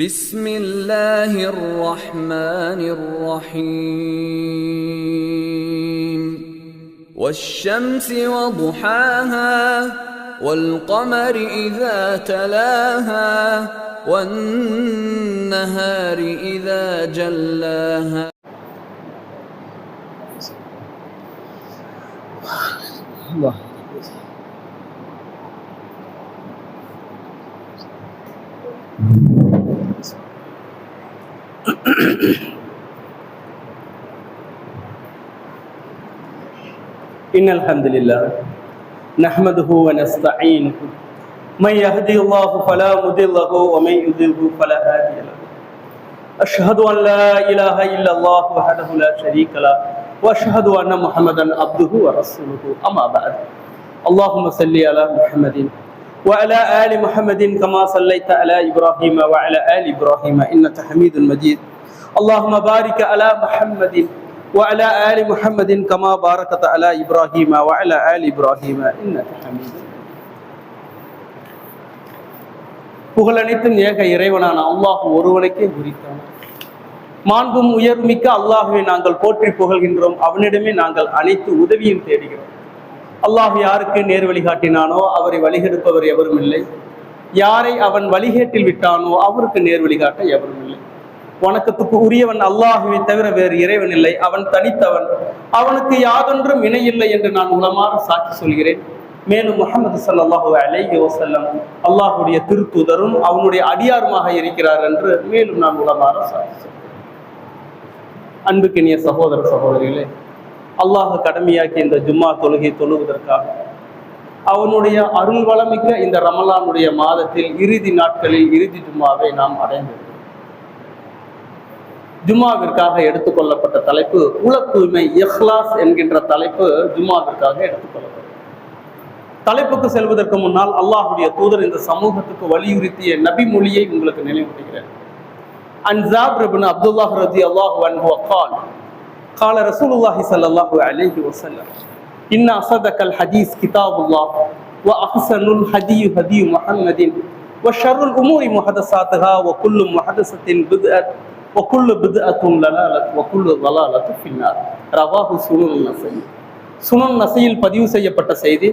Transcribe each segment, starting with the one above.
بسم الله الرحمن الرحيم. والشمس وضحاها والقمر إذا تلاها والنهار إذا جلاها. إن الحمد لله نحمده ونستعينه. من يهدي الله فلا مضل له ومن يضلل فلا هادي له. أشهد أن لا إله إلا الله وحده لا شريك له وأشهد أن محمدا عبده ورسوله. أما بعد. اللهم صل على محمد وعلى آل محمد كما صليت على إبراهيم وعلى آل إبراهيم إنك حميد مجيد. اللهم بارك على محمد وعلى آل محمد كما باركت على إبراهيم وعلى آل إبراهيم إنك حميد مجيد புகழனைத்தும் ஏக இறைவனான அல்லாஹ் ஒருவனுக்கே உரித்தான் மாண்பும் உயர்மிக்க அல்லாஹுவை நாங்கள் போற்றி புகழ்கின்றோம் அவனிடமே நாங்கள் அனைத்து உதவியும் தேடுகிறோம் அல்லாஹ் யாருக்கு நேர் வழிகாட்டினானோ அவரை வழிகெடுப்பவர் எவரும் இல்லை யாரை அவன் வழிகேட்டில் விட்டானோ அவருக்கு நேர் வழிகாட்ட எவரும் இல்லை வணக்கத்துக்கு உரியவன் அல்லாஹுவை தவிர வேறு இறைவன் இல்லை. அவன் தனித்தவன். அவனுக்கு யாதொன்றும் இணையில்லை என்று நான் உளமாற சாட்சி சொல்கிறேன். மேலும் முகமது சல்லாஹூ அலைஹி வசல்லம் அல்லாஹுடைய திருத்துதரும் அவனுடைய அடியாருமாக இருக்கிறார் என்று மேலும் நான் உளமாற சாட்சி சொல்கிறேன். அன்புக்கினிய சகோதர சகோதரிகளே அல்லாஹ் கடமையாக்கி இந்த ஜும்மா தொழுகை தொழுவதற்காக அவனுடைய அருள் வளமிக்க இந்த ரமலானுடைய மாதத்தில் இறுதி நாட்களில் இறுதி ஜும்மாவை நாம் அடைந்தோம். ஜுமாவிற்காக எடுத்துக்கொள்ளப்பட்ட தலைப்பு உல தூய்மை இஹ்லாஸ் என்கின்ற தலைப்பு ஜுமாவிற்காக எடுத்துக்கொள்ளப்பட்டது. தலைப்புக்கு செல்வதற்கு முன்னால் அல்லாஹுடைய தூதர் இந்த சமூகத்துக்கு வலியுறுத்திய நபி மொழியை உங்களுக்கு நினைவூட்டுகிறேன். அன்சாப் ரபின் அப்துல்லாஹ் ரதி அல்லாஹு அன்ஹு அக்கால் கால ரசூலுல்லாஹி சல்லாஹூ அலேஹி வசல்லம் இன்ன அசதக்கல் ஹதீஸ் கிதாபுல்லாஹ் வ அஹ்சனுல் ஹதியு ஹதியு முஹம்மதின் வ ஒக்குள்ளு பிது அத்தும் லலாலத் ஒக்குள்ளு லலாலத்து பின்னார் ரவாஹு சுனுன் நசை சுனுன் நசையில் பதிவு செய்யப்பட்ட செய்தி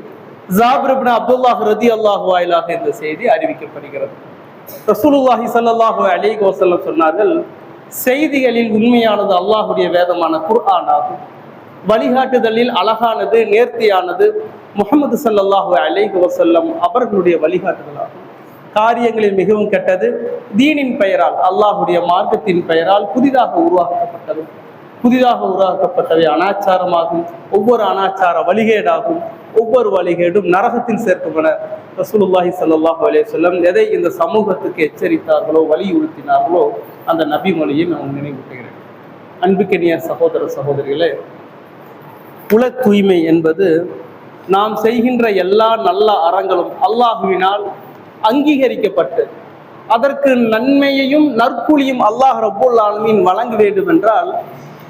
ஜாபிரபின் அப்துல்லாஹ் ரதி அல்லாஹு வாயிலாக இந்த செய்தி அறிவிக்கப்படுகிறது. ரசூலுல்லாஹி சல்லாஹு அலி கோசல்லம் சொன்னார்கள் செய்திகளில் உண்மையானது அல்லாஹுடைய வேதமான குர்ஆன் ஆகும் வழிகாட்டுதலில் அழகானது நேர்த்தியானது முகமது சல்லாஹு அலை கோசல்லம் அவர்களுடைய வழிகாட்டுதல் ஆகும் காரியங்களில் மிகவும் கெட்டது. தீனின் பெயரால் அல்லாஹுடைய மார்க்கத்தின் பெயரால் புதிதாக உருவாக்கப்பட்டது புதிதாக உருவாக்கப்பட்டவை அனாச்சாரமாகும் ஒவ்வொரு அனாச்சார வழிகேடாகும் ஒவ்வொரு வழிகேடும் நரகத்தில் சேர்க்கப்பட ரசூலுல்லாஹி ஸல்லல்லாஹு அலே சொல்லம் எதை இந்த சமூகத்துக்கு எச்சரித்தார்களோ வலியுறுத்தினார்களோ அந்த நபி மொழியை நான் நினைவூட்டுகிறேன் அன்புக்கெனிய சகோதர சகோதரிகளே குல தூய்மை என்பது நாம் செய்கின்ற எல்லா நல்ல அறங்களும் அல்லாஹுவினால் அங்கீகரிக்கப்பட்டு அதற்கு நன்மையையும் நற்கூலியும் அல்லாஹ் ரபுல் ஆலமின் வழங்க வேண்டும் என்றால்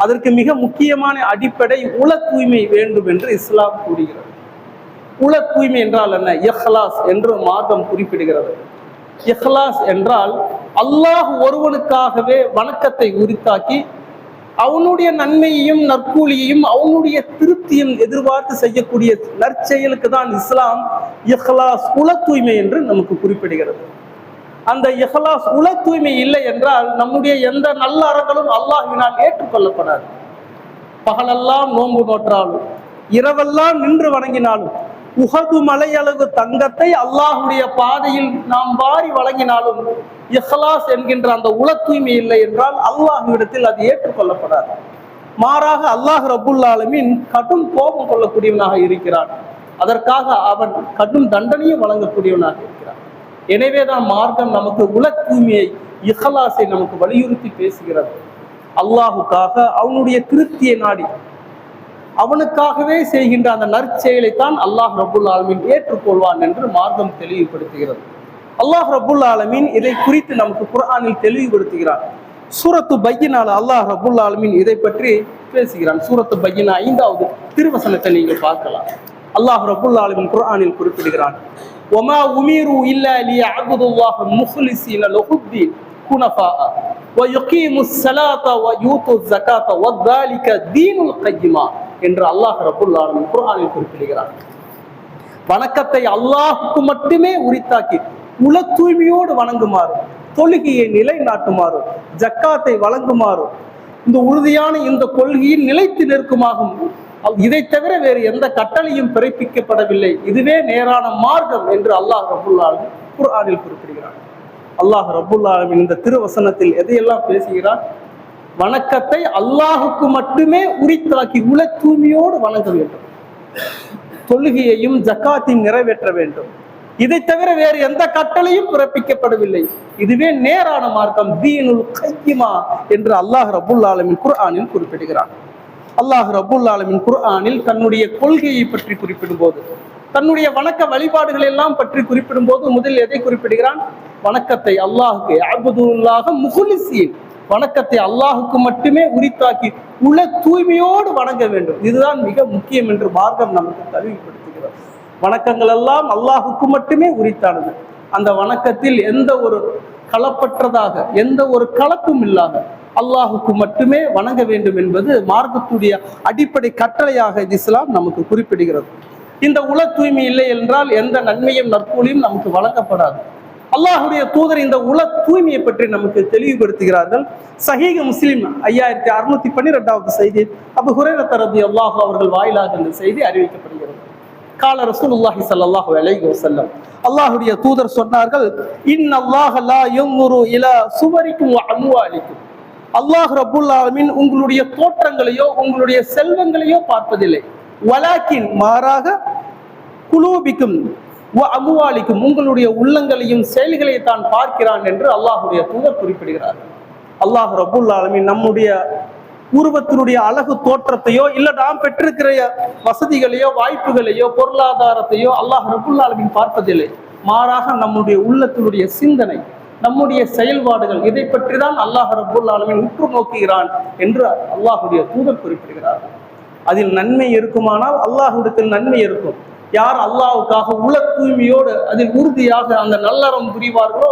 அதற்கு மிக முக்கியமான அடிப்படை உல தூய்மை வேண்டும் என்று இஸ்லாம் கூறுகிறது. உல தூய்மை என்றால் என்ன? இஹ்லாஸ் என்று மார்க்கம் குறிப்பிடுகிறது. இஹ்லாஸ் என்றால் அல்லாஹ் ஒருவனுக்காகவே வணக்கத்தை உரித்தாக்கி அவனுடைய நன்மையையும் நற்கூலியையும் அவனுடைய திருப்தியும் எதிர்பார்த்து செய்யக்கூடிய நற்செயலுக்கு தான் இஸ்லாம் இஹ்லாஸ் உல தூய்மை என்று நமக்கு குறிப்பிடுகிறது. அந்த இஹ்லாஸ் உல தூய்மை இல்லை என்றால் நம்முடைய எந்த நல்ல அறங்களும் அல்லாஹினால் ஏற்றுக்கொள்ளப்படாது. பகலெல்லாம் நோன்பு நோற்றாலும் இரவெல்லாம் நின்று வணங்கினாலும் உகது மலையளவு தங்கத்தை அல்லாஹுடைய பாதையில் நாம் வாரி வழங்கினாலும் இஹ்லாஸ் என்கின்ற அந்த உல தூய்மை இல்லை என்றால் அல்லாஹுவிடத்தில் அது ஏற்றுக்கொள்ளப்படாது. மாறாக அல்லாஹ் ரபுல் ஆலமின் கடும் கோபம் கொள்ளக்கூடியவனாக இருக்கிறான். அதற்காக அவன் கடும் தண்டனையும் வழங்கக்கூடியவனாக இருக்கிறான். எனவேதான் மார்க்கம் நமக்கு உல தூய்மையை இஹலாசை நமக்கு வலியுறுத்தி பேசுகிறது. அல்லாஹுக்காக அவனுடைய திருப்தியை நாடி அவனுக்காகவே செய்கின்ற அந்த நற்செயலைத்தான் அல்லாஹ் ரபுல் ஆலமின் ஏற்றுக்கொள்வான் என்று மார்க்கம் தெளிவுபடுத்துகிறது அல்லாஹ் ரபுல் ஆலமின் இதை குறித்து நமக்கு குர்ஆனில் தெளிவுபடுத்துகிறான் சூரத்து பையினால அல்லாஹ் ரபுல் ஆலமின் இதை பற்றி பேசுகிறான் சூரத்து பையினா ஐந்தாவது திருவசனத்தை நீங்கள் பார்க்கலாம் அல்லாஹ் ரபுல் ஆலமின் குர்ஆனில் குறிப்பிடுகிறான் ஒமா உமீரு இல்ல லி அபுதுல்லாஹ் முஹ்லிசீன லஹுத்தீன் حنفاء ويقيموا الصلاة ويؤتوا الزكاة وذلك دين القيمة என்று அல்லாஹ் ரபுல் குரானில் குறிப்பிடுகிறார். வணக்கத்தை அல்லாஹுக்கு மட்டுமே உரித்தாக்கி உல தூய்மையோடு வணங்குமாறு தொழுகையை நிலைநாட்டுமாறு ஜக்காத்தை வழங்குமாறு இந்த உறுதியான இந்த கொள்கையில் நிலைத்து நிற்குமாகும். இதை தவிர வேறு எந்த கட்டளையும் பிறப்பிக்கப்படவில்லை. இதுவே நேரான மார்க்கம் என்று அல்லாஹ் ரபுல்லாலும் குர்ஆனில் குறிப்பிடுகிறார். அல்லாஹ் ரபுல்லாலும் இந்த திருவசனத்தில் எதையெல்லாம் பேசுகிறார்? வணக்கத்தை அல்லாஹுக்கு மட்டுமே உரித்தாக்கி உல தூய்மையோடு வணங்க வேண்டும். தொழுகையையும் ஜக்காத்தையும் நிறைவேற்ற வேண்டும். இதை தவிர வேறு எந்த கட்டளையும் பிறப்பிக்கப்படவில்லை. இதுவே நேரான மார்க்கம் தீனுல் கையுமா என்று அல்லாஹ் ரபுல் ஆலமின் குர்ஆனில் குறிப்பிடுகிறான் அல்லாஹ் ரபுல் ஆலமின் குர்ஆனில் தன்னுடைய கொள்கையை பற்றி குறிப்பிடும் போது தன்னுடைய வணக்க வழிபாடுகள் எல்லாம் பற்றி குறிப்பிடும் போது முதலில் எதை குறிப்பிடுகிறான்? வணக்கத்தை அல்லாஹுக்கு அபுதுல்லாக முகுலிசியின் வணக்கத்தை அல்லாஹுக்கு மட்டுமே உரித்தாக்கி உள்ள தூய்மையோடு வணங்க வேண்டும். இதுதான் மிக முக்கியம் என்று மார்க்கம் நமக்கு கருவிப்படுத்துகிறது வணக்கங்கள் எல்லாம் அல்லாஹுக்கு மட்டுமே உரித்தானது. அந்த வணக்கத்தில் எந்த ஒரு களப்பற்றதாக எந்த ஒரு கலப்பும் இல்லாத அல்லாஹுக்கு மட்டுமே வணங்க வேண்டும் என்பது மார்க்கத்துடைய அடிப்படை கட்டளையாக இது இஸ்லாம் நமக்கு குறிப்பிடுகிறது. இந்த உல தூய்மை இல்லை என்றால் எந்த நன்மையும் நற்கூலியும் நமக்கு வழங்கப்படாது. அல்லாஹுடைய தூதர் இந்த உல தூய்மையை பற்றி நமக்கு தெளிவுபடுத்துகிறார்கள். சஹீக முஸ்லீம் ஐயாயிரத்தி அறுநூத்தி பன்னிரெண்டாவது செய்தி அபு ஹுரேர தரது அல்லாஹு அவர்கள் வாயிலாக இந்த செய்தி அறிவிக்கப்படுகிறது. கால ரசூலுல்லாஹி ஸல்லல்லாஹு அலைஹி வஸல்லம். அல்லாஹ்வுடைய தூதர் சொன்னார்கள் இன் அல்லாஹ் லா யன்துரு இலா சுவரிக்கும் வ அம்வாலிக்கும். அல்லாஹ் ரப்புல் ஆலமீன் உங்களுடைய தோற்றங்களையோ உங்களுடைய செல்வங்களையோ பார்ப்பதில்லை. வலாக்கின் மாறாக குலூபிக்கும் அபுவாலிக்கும் உங்களுடைய உள்ளங்களையும் செயல்களை தான் பார்க்கிறான் என்று அல்லாஹுடைய தூதர் குறிப்பிடுகிறார். அல்லாஹ் ரபுல் ஆலமீன் நம்முடைய உருவத்தினுடைய அழகு தோற்றத்தையோ இல்ல நாம் பெற்றிருக்கிற வசதிகளையோ வாய்ப்புகளையோ பொருளாதாரத்தையோ அல்லாஹ் ரபுல் ஆலமின் பார்ப்பதில்லை. மாறாக நம்முடைய உள்ளத்தினுடைய சிந்தனை நம்முடைய செயல்பாடுகள் இதை பற்றி தான் அல்லாஹ் ரபுல் ஆலமின் உற்று நோக்குகிறான் என்று அல்லாஹுடைய தூதர் குறிப்பிடுகிறார். அதில் நன்மை இருக்குமானால் அல்லாஹுடத்தில் நன்மை இருக்கும். யார் அல்லாவுக்காக உள தூய்மையோடு அதில் உறுதியாக அந்த நல்லறம் புரிவார்களோ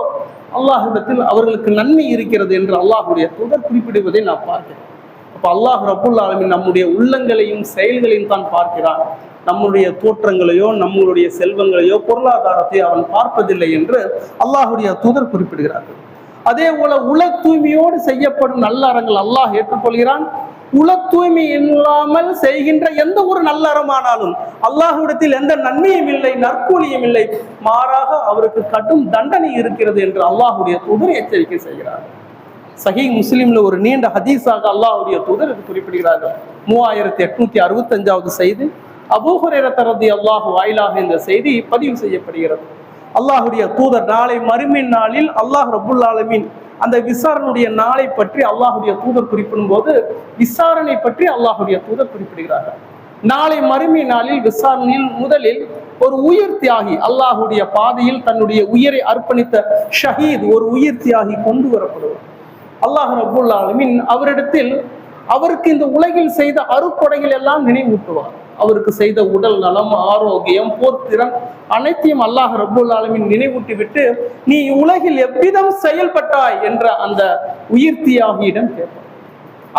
அல்லாஹிடத்தில் அவர்களுக்கு நன்மை இருக்கிறது என்று அல்லாஹுடைய தூதர் குறிப்பிடுவதை நான் பார்க்கிறேன். அப்போ அல்லாஹ் ரபுல் நம்முடைய உள்ளங்களையும் செயல்களையும் தான் பார்க்கிறான். நம்முடைய தோற்றங்களையோ நம்மளுடைய செல்வங்களையோ பொருளாதாரத்தையோ அவன் பார்ப்பதில்லை என்று அல்லாஹுடைய தூதர் குறிப்பிடுகிறார்கள். அதே போல உல தூய்மையோடு செய்யப்படும் நல்ல அறங்கள் அல்லாஹ் ஏற்றுக்கொள்கிறான். உல தூய்மை இல்லாமல் செய்கின்ற எந்த ஒரு நல்ல அறமானாலும் எந்த நன்மையும் இல்லை நற்கூலியும் இல்லை. மாறாக அவருக்கு கடும் தண்டனை இருக்கிறது என்று அல்லாஹுடைய தூதர் எச்சரிக்கை செய்கிறார். சஹி முஸ்லீம்ல ஒரு நீண்ட ஹதீஸாக அல்லாஹுடைய தூதர் இது குறிப்பிடுகிறார்கள். மூவாயிரத்தி எட்நூத்தி அறுபத்தி அஞ்சாவது செய்தி அபூஹுரேரத்தரதி அல்லாஹு வாயிலாக இந்த செய்தி பதிவு செய்யப்படுகிறது. அல்லாஹுடைய தூதர் நாளை மறுமின் நாளில் அல்லாஹ் ரபுல் அந்த விசாரணையுடைய நாளை பற்றி அல்லாஹுடைய தூதர் குறிப்பிடும் போது விசாரணை பற்றி அல்லாஹுடைய தூதர் குறிப்பிடுகிறார்கள். நாளை மறுமை நாளில் விசாரணையில் முதலில் ஒரு உயிர் தியாகி அல்லாஹுடைய பாதையில் தன்னுடைய உயிரை அர்ப்பணித்த ஷஹீத் ஒரு உயிர் தியாகி கொண்டு வரப்படுவார். அல்லாஹ் ரபுல் அவரிடத்தில் அவருக்கு இந்த உலகில் செய்த அறுப்படைகள் எல்லாம் நினைவூட்டுவார். அவருக்கு செய்த உடல் நலம் ஆரோக்கியம் போர்த்திறன் அனைத்தையும் அல்லாஹ் ரபுல் ஆலமின் நினைவூட்டி விட்டு நீ உலகில் எவ்விதம் செயல்பட்டாய்? என்ற அந்த உயிர் தியாகியிடம் கேட்பார்.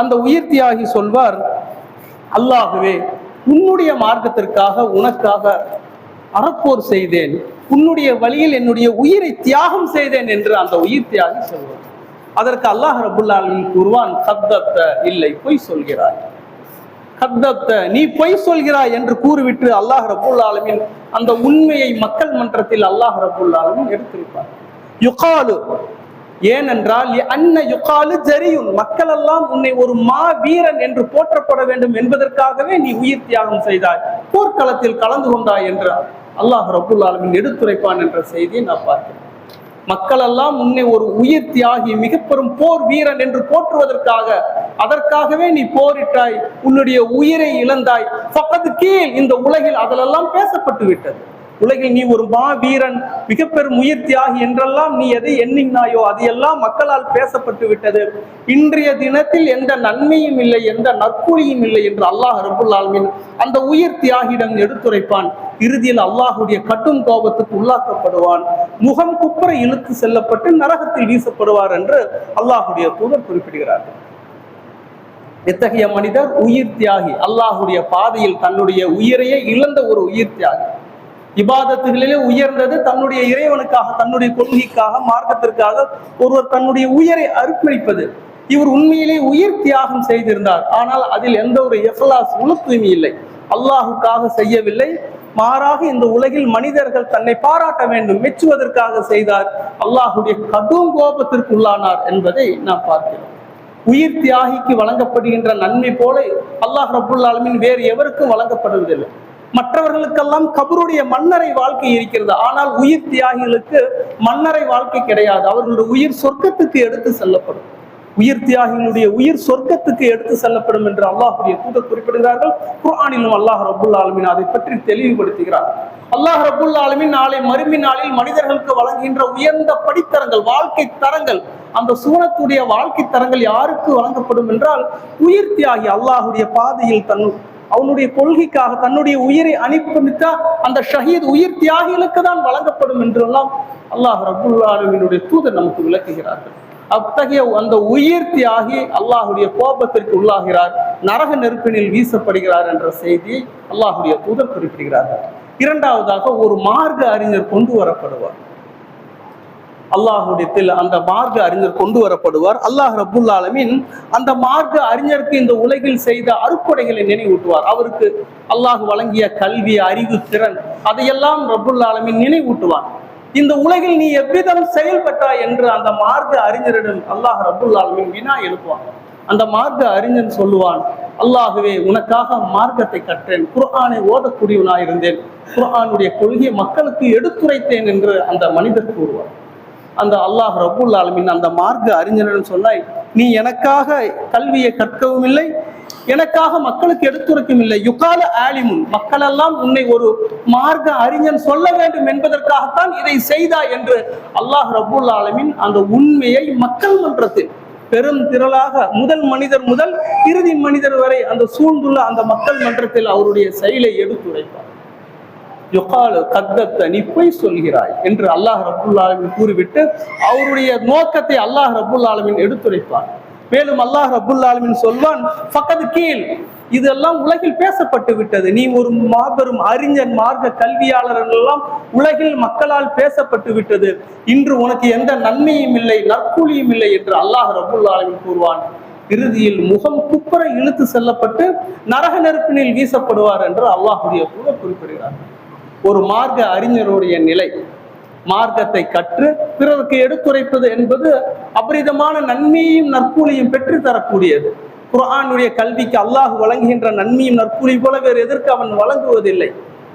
அந்த உயிர் தியாகி சொல்வார் அல்லாகவே உன்னுடைய மார்க்கத்திற்காக உனக்காக அறப்போர் செய்தேன். உன்னுடைய வழியில் என்னுடைய உயிரை தியாகம் செய்தேன் என்று அந்த உயிர் தியாகி சொல்வார். அதற்கு அல்லாஹ் ரபுல்லாலின் கூறுவான் கத்தத்த இல்லை பொய் சொல்கிறாய். கத்தத்த நீ பொய் சொல்கிறாய் என்று கூறிவிட்டு அல்லாஹ் ரபுல் ஆலமின் அந்த உண்மையை மக்கள் மன்றத்தில் அல்லாஹ் ரபுல் ஆலமின் எடுத்திருப்பார். யுகாலு ஏனென்றால் அன்ன யுகாலு ஜரியுன் மக்கள் எல்லாம் உன்னை ஒரு மா வீரன் என்று போற்றப்பட வேண்டும் என்பதற்காகவே நீ உயிர் தியாகம் செய்தாய். போர்க்களத்தில் கலந்து கொண்டாய் என்று அல்லாஹ் ரபுல் ஆலமின் எடுத்துரைப்பான் என்ற செய்தியை நான் பார்க்கிறேன். மக்களெல்லாம் உன்னை ஒரு உயிர் தியாகி மிக பெரும் போர் வீரன் என்று போற்றுவதற்காக அதற்காகவே நீ போரிட்டாய் உன்னுடைய உயிரை இழந்தாய். பக்கத்து கீழ் இந்த உலகில் அதிலெல்லாம் பேசப்பட்டு விட்டது உலகில் நீ ஒரு மா வீரன் மிகப்பெரும் உயிர் தியாகி என்றெல்லாம் நீ எதை எண்ணினாயோ அது எல்லாம் மக்களால் பேசப்பட்டு விட்டது. இன்றைய தினத்தில் எந்த நன்மையும் இல்லை எந்த நற்கூலியும் இல்லை என்று அல்லாஹ் ரபுல் அந்த உயிர் தியாகியிடம் எடுத்துரைப்பான். இறுதியில் அல்லாஹுடைய கட்டும் கோபத்துக்கு உள்ளாக்கப்படுவான். முகம் குப்புற இழுத்து செல்லப்பட்டு நரகத்தில் வீசப்படுவார் என்று அல்லாஹுடைய தூதர் குறிப்பிடுகிறார்கள் எத்தகைய மனிதர் உயிர் தியாகி அல்லாஹுடைய பாதையில் தன்னுடைய உயிரையே இழந்த ஒரு உயிர் தியாகி இபாதத்துகளிலே உயர்ந்தது தன்னுடைய இறைவனுக்காக தன்னுடைய கொள்கைக்காக மார்க்கத்திற்காக ஒருவர் தன்னுடைய உயிரை அர்ப்பணிப்பது. இவர் உண்மையிலே உயிர் தியாகம் செய்திருந்தார். ஆனால் அதில் எந்த ஒரு எஃப்லாஸ் உண தூய்மை இல்லை. அல்லாஹுக்காக செய்யவில்லை. மாறாக இந்த உலகில் மனிதர்கள் தன்னை பாராட்ட வேண்டும் மெச்சுவதற்காக செய்தார். அல்லாஹுடைய கடும் கோபத்திற்கு உள்ளானார் என்பதை நாம் பார்க்கிறோம். உயிர் தியாகிக்கு வழங்கப்படுகின்ற நன்மை போல அல்லாஹ் ரபுல்லாலுமின் வேறு எவருக்கும் வழங்கப்படுவதில்லை. மற்றவர்களுக்கெல்லாம் கபருடைய மன்னரை வாழ்க்கை இருக்கிறது. ஆனால் உயிர் தியாகிகளுக்கு மன்னரை வாழ்க்கை கிடையாது. அவர்களுடைய உயிர் சொர்க்கத்துக்கு எடுத்து செல்லப்படும். உயிர் தியாகிகளுடைய உயிர் சொர்க்கத்துக்கு எடுத்து செல்லப்படும் என்று அல்லாஹுடைய தூதர் குறிப்பிடுகிறார்கள். குரானிலும் அல்லாஹ் ரபுல் ஆலமின் அதை பற்றி தெளிவுபடுத்துகிறார். அல்லாஹ் ரபுல் ஆலமின் நாளை மறுமை நாளில் மனிதர்களுக்கு வழங்குகின்ற உயர்ந்த படித்தரங்கள் வாழ்க்கை தரங்கள் அந்த சூனத்துடைய வாழ்க்கை தரங்கள் யாருக்கு வழங்கப்படும் என்றால் உயிர் தியாகி அல்லாஹுடைய பாதையில் தன் அவனுடைய கொள்கைக்காக தன்னுடைய உயிரை அனுப்பித்த அந்த ஷஹீத் உயிர் தியாகிகளுக்கு தான் வழங்கப்படும் என்றெல்லாம் அல்லாஹ் ரபுல்லாலுவினுடைய தூதர் நமக்கு விளக்குகிறார்கள். அத்தகைய அந்த உயிர் தியாகி அல்லாஹுடைய கோபத்திற்கு உள்ளாகிறார் நரக நெருப்பினில் வீசப்படுகிறார் என்ற செய்தியை அல்லாஹுடைய தூதர் குறிப்பிடுகிறார்கள். இரண்டாவதாக ஒரு மார்க்க அறிஞர் கொண்டு வரப்படுவார். அல்லாஹுடத்தில் அந்த மார்க்க அறிஞர் கொண்டு வரப்படுவார். அல்லாஹ் ரபுல் ஆலமின் அந்த மார்க்க அறிஞருக்கு இந்த உலகில் செய்த அறுப்படைகளை நினைவூட்டுவார். அவருக்கு அல்லாஹ் வழங்கிய கல்வி அறிவு திறன் அதையெல்லாம் ரபுல் ஆலமின் நினைவூட்டுவார். இந்த உலகில் நீ எவ்விதம் செயல்பட்டாய் என்று அந்த மார்க்க அறிஞரிடம் அல்லாஹ் ரபுல் ஆலமின் வினா எழுப்புவான். அந்த மார்க்க அறிஞன் சொல்லுவான் அல்லாகவே உனக்காக மார்க்கத்தை கற்றேன். குர்ஆனை ஓதக்கூடியவனாயிருந்தேன். குர்ஆனுடைய கொள்கையை மக்களுக்கு எடுத்துரைத்தேன் என்று அந்த மனிதர் கூறுவார். அந்த அல்லாஹ் ரபுல் ஆலமின் அந்த மார்க்க அறிஞரிடம் சொன்னாய் நீ எனக்காக கல்வியை கற்கவும் இல்லை எனக்காக மக்களுக்கு எடுத்துரைக்கும் இல்லை. யுகால ஆலிமுன் மக்களெல்லாம் உன்னை ஒரு மார்க்க அறிஞன் சொல்ல வேண்டும் என்பதற்காகத்தான் இதை செய்தா என்று அல்லாஹ் ரபுல் ஆலமின் அந்த உண்மையை மக்கள் மன்றத்தில் பெரும் திரளாக முதல் மனிதர் முதல் இறுதி மனிதர் வரை அந்த சூழ்ந்துள்ள அந்த மக்கள் மன்றத்தில் அவருடைய செயலை எடுத்துரைப்பார் யுகாலு கத்தத்த நீ பொய் சொல்கிறாய் என்று அல்லாஹ் ரபுல் ஆலமின் கூறிவிட்டு அவருடைய நோக்கத்தை அல்லாஹ் ரபுல் ஆலமின் எடுத்துரைப்பார். மேலும் அல்லாஹ் ரபுல் ஆலமின் சொல்வான் பக்கத்து கீழ் இதெல்லாம் உலகில் பேசப்பட்டு விட்டது. நீ ஒரு மாபெரும் அறிஞர் மார்க்க கல்வியாளர்கள் எல்லாம் உலகில் மக்களால் பேசப்பட்டு விட்டது. இன்று உனக்கு எந்த நன்மையும் இல்லை நற்கூலியும் இல்லை என்று அல்லாஹ் ரபுல் ஆலமின் கூறுவான். இறுதியில் முகம் குப்புற இழுத்து செல்லப்பட்டு நரக நெருப்பினில் வீசப்படுவார் என்று அல்லாஹுடைய கூட குறிப்பிடுகிறார். ஒரு மார்க்க அறிஞருடைய நிலை. மார்க்கத்தை கற்று பிறருக்கு எடுத்துரைப்பது என்பது அபரிதமான நன்மையையும் நற்கூலியும் பெற்று தரக்கூடியது குரானுடைய கல்விக்கு அல்லாஹ் வழங்குகின்ற நன்மையும் நற்கூலி போல வேறு எதற்கு அவன் வழங்குவதில்லை.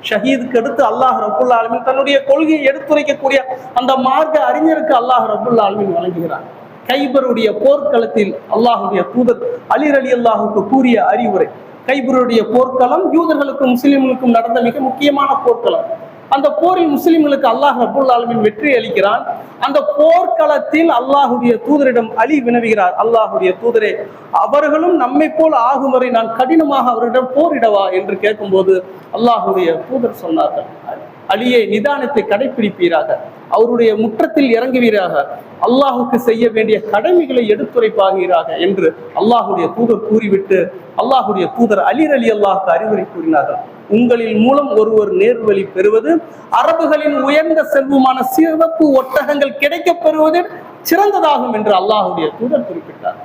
ஷஹீதுக்கு அடுத்து அல்லாஹ் ரபுல் ஆலமின் தன்னுடைய கொள்கையை எடுத்துரைக்கக்கூடிய அந்த மார்க்க அறிஞருக்கு அல்லாஹ் ரபுல் ஆலமின் வழங்குகிறான். கைபருடைய போர்க்களத்தில் அல்லாஹுடைய தூதர் அலிர் அலி அல்லாஹுக்கு கூறிய அறிவுரை கைபருடைய போர்க்களம் யூதர்களுக்கும் முஸ்லிம்களுக்கும் நடந்த மிக முக்கியமான போர்க்களம். அந்த போரில் முஸ்லிம்களுக்கு அல்லாஹ் ரபுல் ஆலமின் வெற்றி அளிக்கிறான். அந்த போர்க்களத்தில் அல்லாஹுடைய தூதரிடம் அலி வினவுகிறார். அல்லாஹுடைய தூதரே அவர்களும் நம்மை போல் ஆகும் வரை நான் கடினமாக அவரிடம் போரிடவா என்று கேட்கும்போது அல்லாஹுடைய தூதர் சொன்னார்கள். அலியை நிதானத்தை கடைபிடிப்பீராக அவருடைய முற்றத்தில் இறங்குவீராக. அல்லாஹுக்கு செய்ய வேண்டிய கடமைகளை எடுத்துரைப்பாகிறாக என்று அல்லாஹுடைய தூதர் கூறிவிட்டு அல்லாஹுடைய தூதர் அலிர் அலி அல்லாஹுக்கு அறிவுரை கூறினார்கள். உங்களின் மூலம் ஒருவர் நேர்வழி பெறுவது அரபுகளின் உயர்ந்த செல்வமான சிறப்பு ஒட்டகங்கள் கிடைக்க பெறுவது சிறந்ததாகும் என்று அல்லாஹுடைய தூதர் குறிப்பிட்டார்.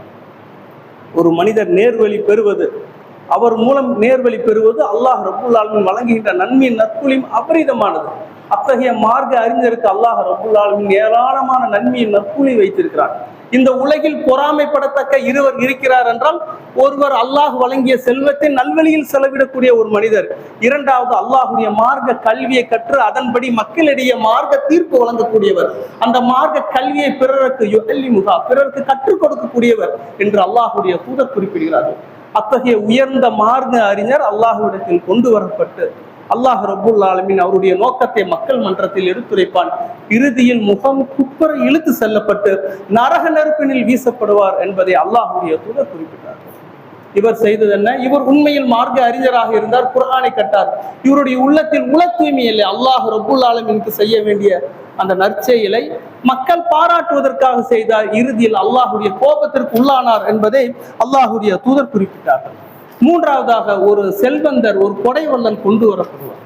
ஒரு மனிதர் நேர்வழி பெறுவது அவர் மூலம் நேர்வழி பெறுவது அல்லாஹ் ரபுல் வழங்குகின்ற நன்மையின் நற்கூலியும் அபரிதமானது. அத்தகைய மார்க்க அறிஞருக்கு அல்லாஹ் ரபுல் ஏராளமான நன்மையின் நற்கூலி வைத்திருக்கிறார். இந்த உலகில் பொறாமைப்படத்தக்க இருவர் இருக்கிறார் என்றால் ஒருவர் அல்லாஹ் வழங்கிய செல்வத்தை நல்வழியில் செலவிடக்கூடிய ஒரு மனிதர். இரண்டாவது அல்லாஹுடைய மார்க்க கல்வியை கற்று அதன்படி மக்களிடையே மார்க்க தீர்ப்பு வழங்கக்கூடியவர். அந்த மார்க்க கல்வியை பிறருக்கு முகா பிறருக்கு கற்றுக் கொடுக்கக்கூடியவர் என்று அல்லாஹுடைய தூதர் குறிப்பிடுகிறார்கள். அத்தகைய உயர்ந்த மார்க்க அறிஞர் அல்லாஹுவிடத்தில் கொண்டு வரப்பட்டு அல்லாஹ் ரபுல் ஆலமின் அவருடைய நோக்கத்தை மக்கள் மன்றத்தில் எடுத்துரைப்பான். இறுதியில் முகம் குப்புற இழுத்து செல்லப்பட்டு நரக நெருப்பினில் வீசப்படுவார் என்பதை அல்லாஹுடைய தூதர் குறிப்பிட்டார். இவர் செய்தது என்ன? இவர் உண்மையில் மார்க்க அறிஞராக இருந்தார் குரானை கட்டார். இவருடைய உள்ளத்தில் உள தூய்மை இல்லை. அல்லாஹ் ரபுல் ஆலமினுக்கு செய்ய வேண்டிய அந்த நற்செயலை மக்கள் பாராட்டுவதற்காக செய்தார். இறுதியில் அல்லாஹுடைய கோபத்திற்கு உள்ளானார் என்பதை அல்லாஹுடைய தூதர் குறிப்பிட்டார்கள். மூன்றாவதாக ஒரு செல்வந்தர் ஒரு கொடைவல்லன் கொண்டு வரப்படுவார்.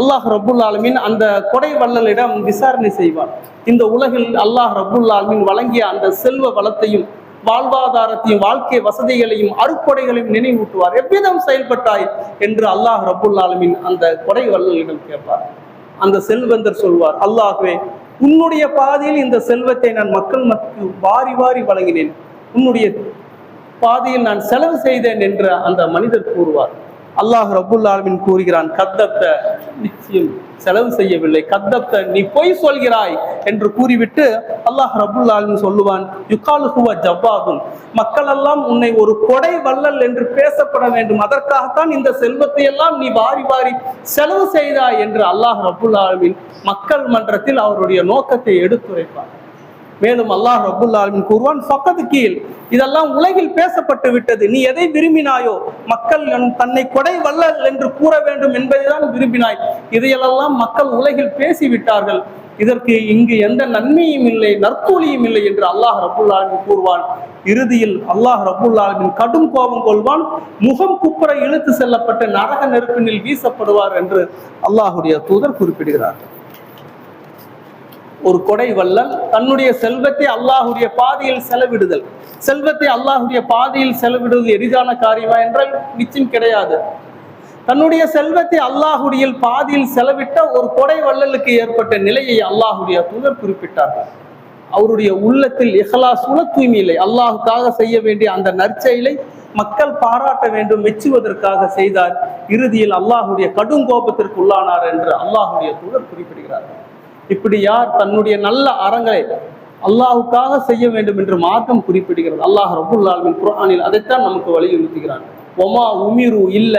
அல்லாஹ் ரபுல் ஆலமின் அந்த கொடை வள்ளலிடம் விசாரணை செய்வார். இந்த உலகில் அல்லாஹ் ரபுல் ஆலமின் வழங்கிய அந்த செல்வ வளத்தையும் வாழ்வாதாரத்தையும் வாழ்க்கை வசதிகளையும் அருக்கொடைகளையும் நினைவூட்டுவார். எவ்விதம் செயல்பட்டாய் என்று அல்லாஹ் ரபுல் ஆலமின் அந்த கொடை வள்ளலிடம் கேட்பார். அந்த செல்வந்தர் சொல்வார் அல்லாஹ்வே உன்னுடைய பாதையில் இந்த செல்வத்தை நான் மக்கள் மத்தியில் வாரி வாரி வழங்கினேன். உன்னுடைய பாதையில் நான் செலவு செய்தேன் என்று அந்த மனிதர் கூறுவார். அல்லாஹ் ரபுல் ஆலமின் கூறுகிறான் கத்தப்த நிச்சயம் செலவு செய்யவில்லை. கத்தப்த நீ பொய் சொல்கிறாய் என்று கூறிவிட்டு அல்லாஹ் ரபுல் சொல்லுவான் யுகாலு ஹுவா ஜவ்வாதும் மக்கள் எல்லாம் உன்னை ஒரு கொடை வள்ளல் என்று பேசப்பட வேண்டும். அதற்காகத்தான் இந்த செல்வத்தை எல்லாம் நீ வாரி வாரி செலவு செய்தாய் என்று அல்லாஹ் ரபுல் மக்கள் மன்றத்தில் அவருடைய நோக்கத்தை எடுத்துரைப்பார். மேலும் அல்லாஹ் ரபுல் ஆலமின் கூறுவான் பக்கத்து கீழ் இதெல்லாம் உலகில் பேசப்பட்டு விட்டது. நீ எதை விரும்பினாயோ மக்கள் தன்னை கொடை வல்லல் என்று கூற வேண்டும் என்பதைதான் விரும்பினாய். இதையெல்லாம் மக்கள் உலகில் பேசிவிட்டார்கள். இதற்கு இங்கு எந்த நன்மையும் இல்லை நற்கூலியும் இல்லை என்று அல்லாஹ் ரபுல் ஆலமின் கூறுவான். இறுதியில் அல்லாஹ் ரபுல் ஆலமின் கடும் கோபம் கொள்வான். முகம் குப்புற இழுத்து செல்லப்பட்ட நரக நெருப்பினில் வீசப்படுவார் என்று அல்லாஹுடைய தூதர் குறிப்பிடுகிறார். ஒரு கொடை வல்லல் தன்னுடைய செல்வத்தை அல்லாஹுடைய பாதையில் செலவிடுதல். செல்வத்தை அல்லாஹுடைய பாதையில் செலவிடுவது எளிதான காரியமா என்றால் நிச்சயம் கிடையாது. தன்னுடைய செல்வத்தை அல்லாஹுடைய பாதையில் செலவிட்ட ஒரு கொடை வள்ளலுக்கு ஏற்பட்ட நிலையை அல்லாஹுடைய தூதர் குறிப்பிட்டார்கள். அவருடைய உள்ளத்தில் இஹ்லாஸ் உல தூய்மையில்லை. அல்லாஹுக்காக செய்ய வேண்டிய அந்த நற்செயலை மக்கள் பாராட்ட வேண்டும் மெச்சுவதற்காக செய்தார். இறுதியில் அல்லாஹுடைய கடும் கோபத்திற்கு உள்ளானார் என்று அல்லாஹுடைய தூதர் குறிப்பிடுகிறார்கள் இப்படி யார் தன்னுடைய நல்ல அறங்களை அல்லாஹுக்காக செய்ய வேண்டும் என்று மார்க்கம் குறிப்பிடுகிறது. அல்லாஹ் ரபுல்லாலின் குரானில் அதைத்தான் நமக்கு வலியுறுத்துகிறான். ஒமா உமிரு இல்ல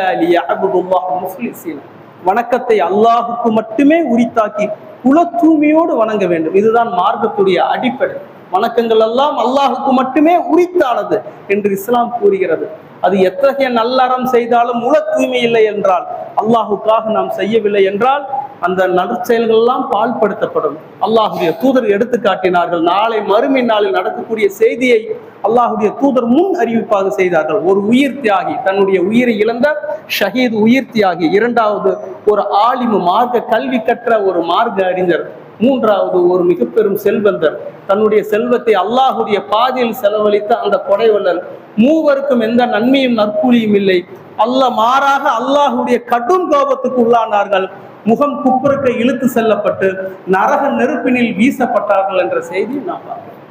வணக்கத்தை அல்லாஹுக்கு மட்டுமே உரித்தாக்கி குல தூய்மையோடு வணங்க வேண்டும். இதுதான் மார்க்கத்துடைய அடிப்படை. வணக்கங்கள் எல்லாம் அல்லாஹுக்கு மட்டுமே உரித்தானது என்று இஸ்லாம் கூறுகிறது. அது எத்தகைய நல்லறம் செய்தாலும் உல தூய்மை இல்லை என்றால் அல்லாஹுக்காக நாம் செய்யவில்லை என்றால் அந்த நற்செயல்கள் எல்லாம் பால்படுத்தப்படும். அல்லாஹுடைய தூதர் எடுத்து காட்டினார்கள். நாளை மறுமை நாளில் நடக்கக்கூடிய செய்தியை அல்லாஹுடைய தூதர் முன் அறிவிப்பாக செய்தார்கள். ஒரு உயிர் தியாகி தன்னுடைய உயிரை இழந்த ஷஹீத் உயிர் தியாகி இரண்டாவது ஒரு ஆலிமு மார்க்க கல்வி கற்ற ஒரு மார்க்க அறிஞர் மூன்றாவது ஒரு மிக பெரும் செல்வந்தர். தன்னுடைய செல்வத்தை அல்லாஹுடைய பாதையில் செலவழித்த அந்த கொடைவள்ளல். மூவருக்கும் எந்த நன்மையும் நற்கூலியும் இல்லை. அல்ல மாறாக அல்லாஹுடைய கடும் கோபத்துக்கு உள்ளானார்கள். முகம் குப்புறக்க இழுத்து செல்லப்பட்டு நரக நெருப்பினில் வீசப்பட்டார்கள் என்ற செய்தி நாம் பார்க்கிறோம்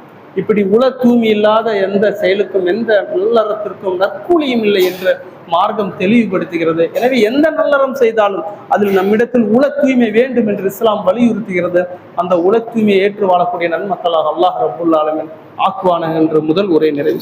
இப்படி உல தூய்மை இல்லாத எந்த செயலுக்கும் எந்த நல்லறத்திற்கும் நற்கூலியும் இல்லை என்று மார்க்கம் தெளிவுபடுத்துகிறது. எனவே எந்த நல்லறம் செய்தாலும் அதில் நம்மிடத்தில் உல தூய்மை வேண்டும் என்று இஸ்லாம் வலியுறுத்துகிறது. அந்த உல தூய்மையை ஏற்று வாழக்கூடிய நன்மக்களாக அல்லாஹ் ரபுல் ஆலமின் ஆக்குவான என்று முதல் உரை நிறைவு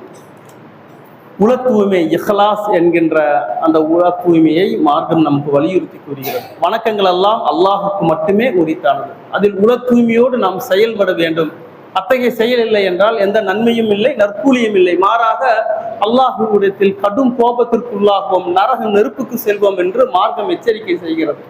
உல தூய்மை இஹ்லாஸ் என்கின்ற அந்த உல தூய்மையை மார்க்கம் நமக்கு வலியுறுத்தி கூறுகிறது. வணக்கங்கள் எல்லாம் அல்லாஹுக்கு மட்டுமே உரித்தானது. அதில் உல தூய்மையோடு நாம் செயல்பட வேண்டும். அத்தகைய செயல் இல்லை என்றால் எந்த நன்மையும் இல்லை நற்கூலியும் இல்லை. மாறாக அல்லாஹுவிடத்தில் கடும் கோபத்திற்குள்ளாகவும் நரக நெருப்புக்கு செல்வோம் என்று மார்க்கம் எச்சரிக்கை செய்கிறது.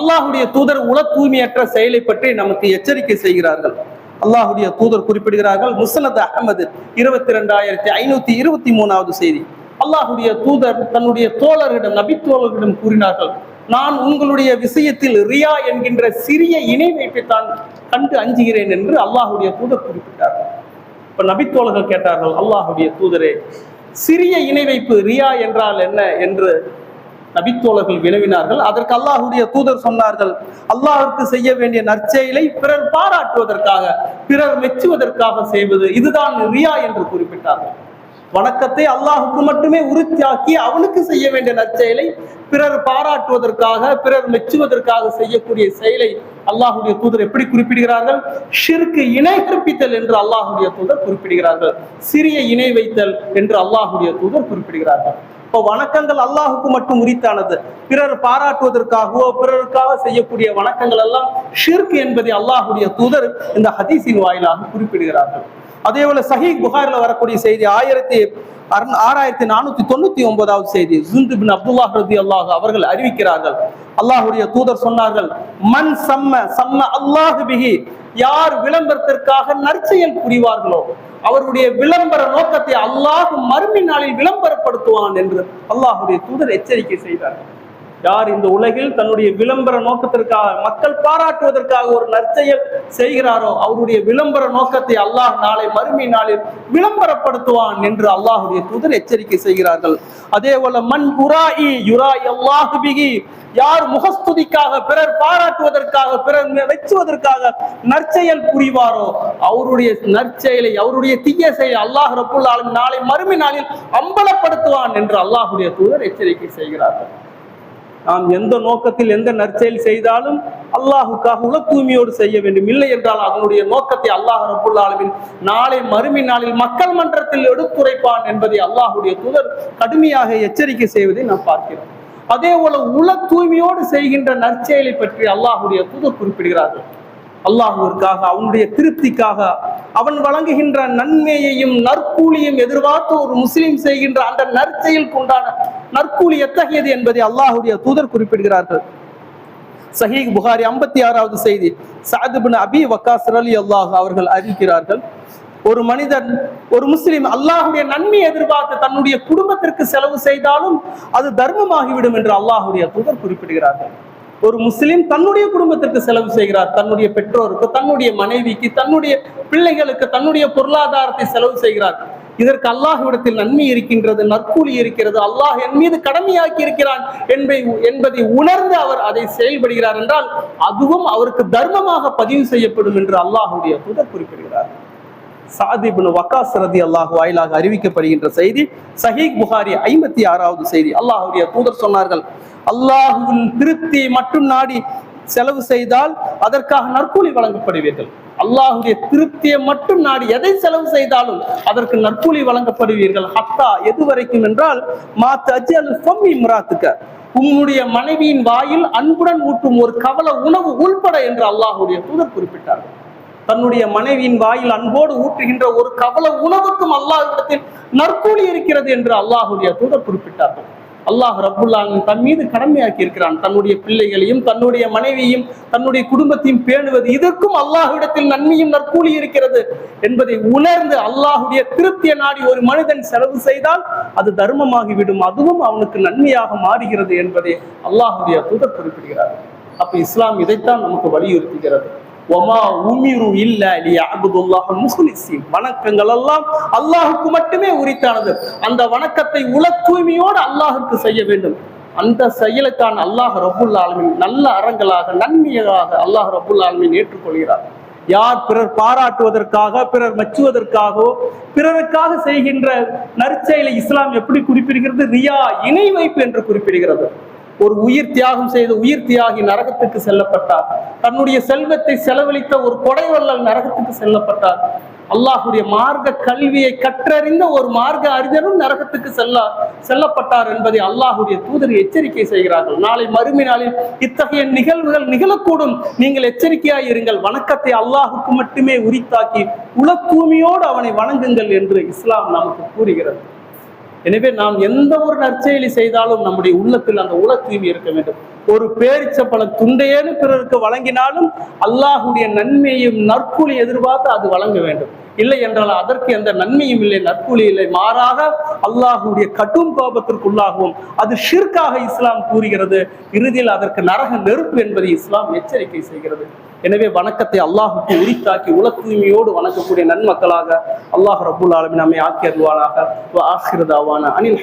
அல்லாஹுடைய தூதர் உல தூய்மையற்ற செயலை பற்றி நமக்கு எச்சரிக்கை செய்கிறார்கள். அல்லாஹுடைய தூதர் குறிப்பிடுகிறார்கள் முசனத் அகமது இருபத்தி ரெண்டாயிரத்தி ஐநூத்தி இருபத்தி மூணாவது செய்தி. அல்லாஹுடைய தூதர் தன்னுடைய தோழர்களிடம் நபி தோழர்களிடம் கூறினார்கள் நான் உங்களுடைய விஷயத்தில் ரியா என்கின்ற சிறிய இணை வைப்பைத்தான் கண்டு அஞ்சுகிறேன் என்று அல்லாஹுடைய தூதர் குறிப்பிட்டார்கள். இப்ப நபித்தோழர்கள் கேட்டார்கள் அல்லாஹுடைய தூதரே சிறிய இணை வைப்பு ரியா என்றால் என்ன? என்று நபித்தோழர்கள் வினவினார்கள். அதற்கு அல்லாஹுடைய தூதர் சொன்னார்கள் அல்லாஹிற்கு செய்ய வேண்டிய நற்செயலை பிறர் பாராட்டுவதற்காக பிறர் மெச்சுவதற்காக செய்வது இதுதான் ரியா என்று குறிப்பிட்டார்கள். வணக்கத்தை அல்லாஹுக்கு மட்டுமே உறுதியாக்கி அவனுக்கு செய்ய வேண்டிய நற்செயலை பிறர் பாராட்டுவதற்காக பிறர் மெச்சுவதற்காக செய்யக்கூடிய செயலை அல்லாஹுடைய தூதர் எப்படி குறிப்பிடுகிறார்கள்? ஷிற்கு இணை கற்பித்தல் என்று அல்லாஹுடைய தூதர் குறிப்பிடுகிறார்கள். சிறிய இணை வைத்தல் என்று அல்லாஹுடைய தூதர் குறிப்பிடுகிறார்கள். வணக்கங்கள் அல்லாஹுக்கு மட்டும் உரித்தானது. பிறர் பாராட்டுவதற்காகவோ பிறருக்காக செய்யக்கூடிய வணக்கங்கள் எல்லாம் ஷிர்க் என்பதை அல்லாஹுடைய தூதர் இந்த ஹதீஸின் வாயிலாக குறிப்பிடுகிறார்கள். அதே போல சஹி புகாரில் வரக்கூடிய செய்தி ஆயிரத்தி ஆறாயிரத்தி நானூத்தி தொண்ணூத்தி ஒன்பதாவது செய்தி. ஜுந்து பின் அப்துல்லாஹ் ரதி அல்லாஹ் அவர்கள் அறிவிக்கிறார்கள். அல்லாஹுடைய தூதர் சொன்னார்கள் மண் சம்ம சம்ம அல்லாஹு பிகி யார் விளம்பரத்திற்காக நற்செயல் புரிவார்களோ அவருடைய விளம்பர நோக்கத்தை அல்லாஹ் மறுமை நாளில் விளம்பரப்படுத்துவான் என்று அல்லாஹுடைய தூதர் எச்சரிக்கை செய்தார்கள் யார் இந்த உலகில் தன்னுடைய விளம்பர நோக்கத்திற்காக மக்கள் பாராட்டுவதற்காக ஒரு நற்செயல் செய்கிறாரோ அவருடைய விளம்பர நோக்கத்தை அல்லாஹ் நாளை மறுமை நாளில் விளம்பரப்படுத்துவான் என்று அல்லாஹுடைய தூதர் எச்சரிக்கை செய்கிறார்கள். அதே போல மண் யுராயி யுராய் அல்லாஹுபிகி யார் முகஸ்துதிக்காக பிறர் பாராட்டுவதற்காக பிறர் வெச்சுவதற்காக நற்செயல் புரிவாரோ அவருடைய நற்செயலை அவருடைய தீய செயலை அல்லாஹ் ரப்புல்லாலும் நாளை மறுமை நாளில் அம்பலப்படுத்துவான் என்று அல்லாஹுடைய தூதர் எச்சரிக்கை செய்கிறார்கள். நாம் எந்த நோக்கத்தில் எந்த நற்செயல் செய்தாலும் அல்லாஹுக்காக உல தூய்மையோடு செய்ய வேண்டும். இல்லை என்றால் அதனுடைய நோக்கத்தை அல்லாஹ் ரபுல் நாளை மறுமை நாளில் மக்கள் மன்றத்தில் எடுத்துரைப்பான் என்பதை அல்லாஹுடைய தூதர் கடுமையாக எச்சரிக்கை செய்வதை நாம் பார்க்கிறோம். அதே போல உல தூய்மையோடு செய்கின்ற நற்செயலை பற்றி அல்லாஹுடைய தூதர் குறிப்பிடுகிறார்கள். அல்லாஹுவிற்காக அவனுடைய திருப்திக்காக அவன் வழங்குகின்ற நன்மையையும் நற்கூலியும் எதிர்பார்த்து ஒரு முஸ்லீம் செய்கின்ற அந்த நற்செயலுக்கு உண்டான நற்கூலி எத்தகையது என்பதை அல்லாஹுடைய தூதர் குறிப்பிடுகிறார்கள். சஹீக் புகாரி ஐம்பத்தி ஆறாவது செய்தி. சாதுபின் அபி வக்காஸ் அலி அல்லாஹ் அவர்கள் அறிவிக்கிறார்கள். ஒரு மனிதன் ஒரு முஸ்லிம் அல்லாஹுடைய நன்மை எதிர்பார்த்து தன்னுடைய குடும்பத்திற்கு செலவு செய்தாலும் அது தர்மமாகிவிடும் என்று அல்லாஹுடைய தூதர் குறிப்பிடுகிறார்கள். ஒரு முஸ்லிம் தன்னுடைய குடும்பத்திற்கு செலவு செய்கிறார். தன்னுடைய பெற்றோருக்கு தன்னுடைய மனைவிக்கு தன்னுடைய பிள்ளைகளுக்கு தன்னுடைய பொருளாதாரத்தை செலவு செய்கிறார். இதற்கு அல்லாஹ்விடத்தில் நன்மை இருக்கின்றது நற்கூலி இருக்கிறது. அல்லாஹ் என் மீது கடமையாக்கி இருக்கிறான் என்பதை என்பதை உணர்ந்து அவர் அதை செயல்படுகிறார் என்றால் அதுவும் அவருக்கு தர்மமாக பதிவு செய்யப்படும் என்று அல்லாஹுடைய தூதர் குறிப்பிடுகிறார். சாதிபின் வக்காஸ் ரதி அல்லாஹ் வாயிலாக அறிவிக்கப்படுகின்ற செய்தி சஹீக் புகாரி ஐம்பத்தி ஆறாவது செய்தி. அல்லாஹுடைய தூதர் சொன்னார்கள் அல்லாஹுவின் திருப்தி மட்டும் நாடி செலவு செய்தால் அதற்காக நற்கூலி வழங்கப்படுவீர்கள். அல்லாஹுடைய திருப்தியை மட்டும் நாடி எதை செலவு செய்தாலும் அதற்கு நற்கூலி வழங்கப்படுவீர்கள். ஹத்தா எது வரைக்கும் என்றால் மா தஜல் ஃபம்மி முராத்துக்க உன்னுடைய மனைவியின் வாயில் அன்புடன் ஊட்டும் ஒரு கவல உணவு உள்பட என்று அல்லாஹுடைய தூதர் குறிப்பிட்டார்கள் தன்னுடைய மனைவியின் வாயில் அன்போடு ஊற்றுகின்ற ஒரு கவல உணவுக்கும் அல்லாஹ் இடத்தில் நற்கூலி இருக்கிறது என்று அல்லாஹுடைய தூதர் குறிப்பிட்டார்கள். அல்லாஹ் ரப்புல்லாஹ் தன் மீது கடமையாக்கி இருக்கிறான். தன்னுடைய பிள்ளைகளையும் தன்னுடைய மனைவியையும் தன்னுடைய குடும்பத்தையும் பேணுவது இதற்கும் அல்லாஹ்விடத்தில் நன்மையும் நற்கூலி இருக்கிறது என்பதை உணர்ந்து அல்லாஹுடைய திருப்திய நாடி ஒரு மனிதன் செலவு செய்தால் அது தர்மமாகிவிடும். அதுவும் அவனுக்கு நன்மையாக மாறுகிறது என்பதை அல்லாஹுடைய தூதர் குறிப்பிடுகிறார். அப்ப இஸ்லாம் இதைத்தான் நமக்கு வலியுறுத்துகிறது. ஒமா உமிரு இல்ல வணக்கங்கள் எல்லாம் அல்லாஹுக்கு மட்டுமே உரித்தானது. அந்த வணக்கத்தை உல தூய்மையோடு அல்லாஹுக்கு செய்ய வேண்டும். அந்த செயலுக்கான அல்லாஹ் ரபுல் ஆலமின் நல்ல அறங்களாக நன்மையாக அல்லாஹ் ரபுல் ஆலமின் ஏற்றுக்கொள்கிறார். யார் பிறர் பாராட்டுவதற்காக பிறர் மச்சுவதற்காகவோ பிறருக்காக செய்கின்ற நற்செயலை இஸ்லாம் எப்படி குறிப்பிடுகிறது? ரியா இணை வைப்பு என்று குறிப்பிடுகிறது. ஒரு உயிர் தியாகம் செய்த உயிர் தியாகி நரகத்துக்கு செல்லப்பட்டார். தன்னுடைய செல்வத்தை செலவழித்த ஒரு கொடைவள்ளல் நரகத்துக்கு செல்லப்பட்டார். அல்லாஹுடைய மார்க்க கல்வியை கற்றறிந்த ஒரு மார்க்க அறிஞரும் நரகத்துக்கு செல்ல செல்லப்பட்டார் என்பதை அல்லாஹுடைய தூதர் எச்சரிக்கை செய்கிறார்கள். நாளை மறுமை நாளில் இத்தகைய நிகழ்வுகள் நிகழக்கூடும். நீங்கள் எச்சரிக்கையாய் இருங்கள். வணக்கத்தை அல்லாஹுக்கு மட்டுமே உரித்தாக்கி உலத்தூய்மையோடு அவனை வணங்குங்கள் என்று இஸ்லாம் நமக்கு கூறுகிறது. எனவே நாம் எந்த ஒரு நற்செயலி செய்தாலும் நம்முடைய உள்ளத்தில் அந்த உல தூய்மை இருக்க வேண்டும். ஒரு பேரிச்ச பல துண்டையேன்னு பிறருக்கு வழங்கினாலும் அல்லாஹுடைய நன்மையும் நற்கூலி எதிர்பார்த்து அது வழங்க வேண்டும். இல்லை என்றால் அதற்கு எந்த நன்மையும் இல்லை நற்கூலி இல்லை. மாறாக அல்லாஹுடைய கடும் கோபத்திற்குள்ளாகவும் அது ஷிர்காக இஸ்லாம் கூறுகிறது. இறுதியில் அதற்கு நரக நெருப்பு என்பதை இஸ்லாம் எச்சரிக்கை செய்கிறது. எனவே வணக்கத்தை அல்லாஹுக்கு உரித்தாக்கி உல தூய்மையோடு வணக்கக்கூடிய நன்மக்களாக அல்லாஹ் ரபுல் ஆலமின் நம்மை ஆக்கி அருள்வானாக. ஆசிரதாவான அனில்